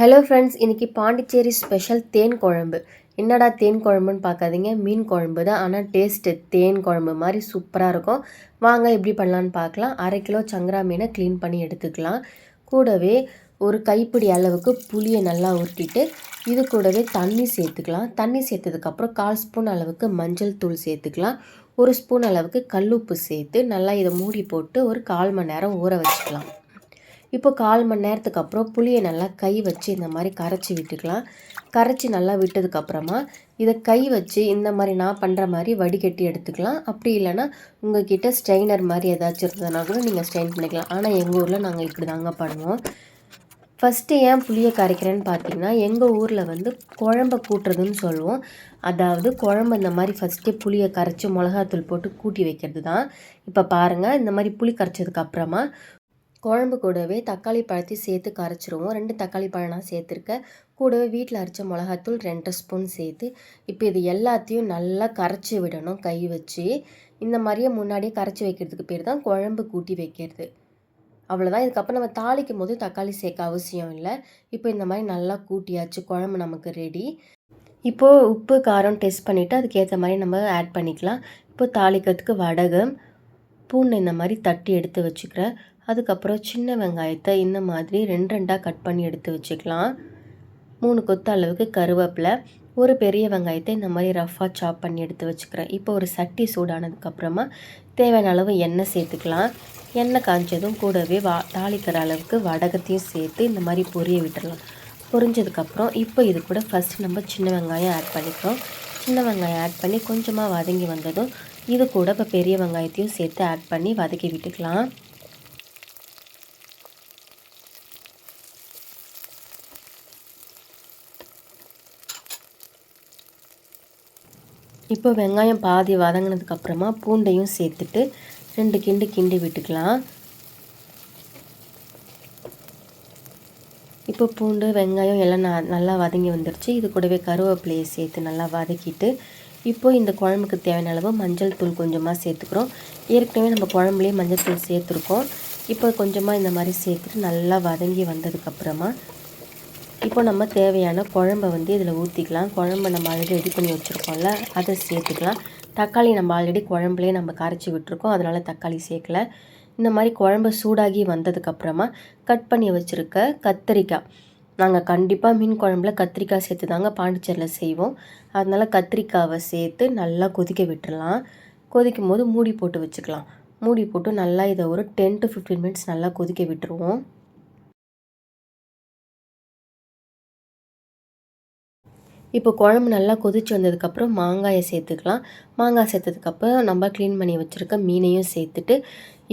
Hello friends இன்றைக்கி Pondicherry special தேன் குழம்பு. என்னடா தேன் குழம்புன்னு பார்க்காதீங்க. மீன் குழம்பு தான். ஆனால் டேஸ்ட்டு தேன் குழம்பு மாதிரி சூப்பராக இருக்கும். வாங்க எப்படி பண்ணலான்னு பார்க்கலாம். அரை கிலோ சங்கரா மீனை க்ளீன் பண்ணி எடுத்துக்கலாம். கூடவே ஒரு கைப்பிடி அளவுக்கு புளியை நல்லா உருட்டிட்டு இது கூடவே தண்ணி சேர்த்துக்கலாம். தண்ணி சேர்த்ததுக்கப்புறம் கால் ஸ்பூன் அளவுக்கு மஞ்சள் தூள் சேர்த்துக்கலாம். ஒரு ஸ்பூன் அளவுக்கு கல்லுப்பு சேர்த்து நல்லா இதை மூடி போட்டு ஒரு கால் மணி நேரம் ஊற வச்சுக்கலாம். இப்போ கால் மணி நேரத்துக்கு அப்புறம் புளியை நல்லா கை வச்சு இந்த மாதிரி கரைச்சி விட்டுக்கலாம். கரைச்சி நல்லா விட்டதுக்கப்புறமா இதை கை வச்சு இந்த மாதிரி நான் பண்ணுற மாதிரி வடிகட்டி எடுத்துக்கலாம். அப்படி இல்லைன்னா கிட்டே ஸ்ட்ரெயினர் மாதிரி ஏதாச்சும் இருந்ததுனா கூட நீங்கள் ஸ்ட்ரெயின் பண்ணிக்கலாம். ஆனால் எங்கள் ஊரில் நாங்கள் இப்படி தாங்க பண்ணுவோம். ஃபஸ்ட்டு ஏன் புளியை கரைக்கிறேன்னு பார்த்தீங்கன்னா எங்கள் ஊரில் வந்து குழம்ப கூட்டுறதுன்னு சொல்லுவோம். அதாவது குழம்பு இந்த மாதிரி ஃபஸ்ட்டே புளியை கரைச்சி மிளகாத்தூள் போட்டு கூட்டி வைக்கிறது தான் இப்போ பாருங்கள் இந்த மாதிரி புளி கரைச்சதுக்கப்புறமா குழம்பு கூடவே தக்காளி பழத்தை சேர்த்து கரைச்சிருவோம். ரெண்டு தக்காளி பழம் நான் சேர்த்துருக்கேன். கூடவே வீட்டில் அரைச்ச மிளகாத்தூள் ரெண்டு ஸ்பூன் சேர்த்து இப்போ இது எல்லாத்தையும் நல்லா கரைச்சி விடணும். கை வச்சு இந்த மாதிரியே முன்னாடியே கரைச்சி வைக்கிறதுக்கு பேர் தான் குழம்பு கூட்டி வைக்கிறது. அவ்வளோதான் இதுக்கப்புறம் நம்ம தாளிக்கும் போது தக்காளி சேர்க்க அவசியம் இல்லை. இப்போ இந்த மாதிரி நல்லா கூட்டியாச்சு. குழம்பு நமக்கு ரெடி இப்போது உப்பு காரம் டெஸ்ட் பண்ணிவிட்டு அதுக்கேற்ற மாதிரி நம்ம ஆட் பண்ணிக்கலாம். இப்போ தாளிக்கிறதுக்கு வடகம் பூண்டு இந்த மாதிரி தட்டி எடுத்து வச்சுக்கிறேன். அதுக்கப்புறம் சின்ன வெங்காயத்தை இந்த மாதிரி ரெண்டு ரெண்டாக கட் பண்ணி எடுத்து வச்சுக்கலாம். மூணு கொத்து அளவுக்கு கருவேப்பிலை ஒரு பெரிய வெங்காயத்தை இந்த மாதிரி ரஃப்பாக சாப் பண்ணி எடுத்து வச்சுக்கிறேன். இப்போ ஒரு சட்டி சூடானதுக்கப்புறமா தேவையான அளவு எண்ணெய் சேர்த்துக்கலாம். எண்ணெய் காய்ச்சதும் கூடவே வா தாளிக்கிற அளவுக்கு வடகத்தையும் சேர்த்து இந்த மாதிரி பொரிய விட்டுடலாம் பொரிஞ்சதுக்கப்புறம் இப்போ இது கூட ஃபஸ்ட்டு நம்ம சின்ன வெங்காயம் ஆட் பண்ணிக்கிறோம். சின்ன வெங்காயம் ஆட் பண்ணி கொஞ்சமாக வதங்கி வந்ததும் இது கூட இப்போ பெரிய வெங்காயத்தையும் சேர்த்து ஆட் பண்ணி வதக்கி விட்டுக்கலாம். இப்போ வெங்காயம் பாதி வதங்கினதுக்கப்புறமா பூண்டையும் சேர்த்துட்டு ரெண்டு கிண்டு கிண்டி விட்டுக்கலாம். இப்போ பூண்டு வெங்காயம் எல்லாம் நல்லா வதங்கி வந்துடுச்சு இது கூடவே கருவேப்பிலையை சேர்த்து நல்லா வதக்கிட்டு இப்போது இந்த குழம்புக்கு தேவையான அளவு மஞ்சள் தூள் கொஞ்சமாக சேர்த்துக்கிறோம். ஏற்கனவே நம்ம குழம்புலேயே மஞ்சள் தூள் சேர்த்துருக்கோம். இப்போ கொஞ்சமாக இந்த மாதிரி சேர்த்துட்டு நல்லா வதங்கி வந்ததுக்கப்புறமா இப்போ நம்ம தேவையான குழம்பை வந்து இதில் ஊற்றிக்கலாம். குழம்பை நம்ம ஆல்ரெடி ரெடி பண்ணி வச்சுருக்கோம்ல அதை சேர்த்துக்கலாம். தக்காளி நம்ம ஆல்ரெடி குழம்புலேயே நம்ம கரைச்சி விட்டுருக்கோம். அதனால் தக்காளி சேர்க்கல. இந்த மாதிரி குழம்பு சூடாகி வந்ததுக்கப்புறமா கட் பண்ணி வச்சுருக்க கத்திரிக்காய். நாங்கள் கண்டிப்பாக மீன் குழம்புல கத்திரிக்காய் சேர்த்து தாங்க பாண்டிச்சேரியில் செய்வோம். அதனால் கத்திரிக்காவை சேர்த்து நல்லா கொதிக்க விட்டுடலாம் கொதிக்கும் போது மூடி போட்டு வச்சுக்கலாம். மூடி போட்டு நல்லா இதை ஒரு டென் டு ஃபிஃப்டீன் மினிட்ஸ் நல்லா கொதிக்க விட்டுருவோம். இப்போ குழம்பு நல்லா கொதிச்சு வந்ததுக்கப்புறம் மாங்காயை சேர்த்துக்கலாம். மாங்காய் சேர்த்ததுக்கப்புறம் நம்ம க்ளீன் பண்ணி வச்சுருக்க மீனையும் சேர்த்துட்டு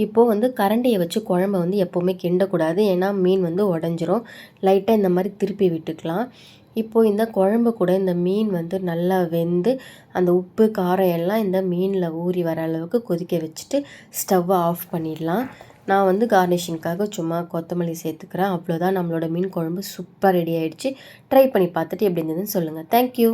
இப்போது வந்து கரண்டியை வச்சு குழம்ப வந்து எப்போவுமே கிண்டக்கூடாது. ஏன்னா மீன் வந்து உடஞ்சிரும். லைட்டாக இந்த மாதிரி திருப்பி விட்டுக்கலாம். இப்போது இந்த குழம்பு கூட இந்த மீன் வந்து நல்லா வெந்து அந்த உப்பு காரம் எல்லாம் இந்த மீனில் ஊறி வர அளவுக்கு கொதிக்க வச்சுட்டு ஸ்டவ்வை ஆஃப் பண்ணிடலாம். நான் வந்து கார்னிஷிங்க்காக சும்மா கொத்தமல்லி சேர்த்துக்கிறேன். அவ்வளோதான் நம்மளோட மீன் குழம்பு சூப்பர் ரெடி ஆகிடுச்சு ட்ரை பண்ணி பார்த்துட்டு எப்படி இருந்ததுன்னு சொல்லுங்கள் தேங்க்யூ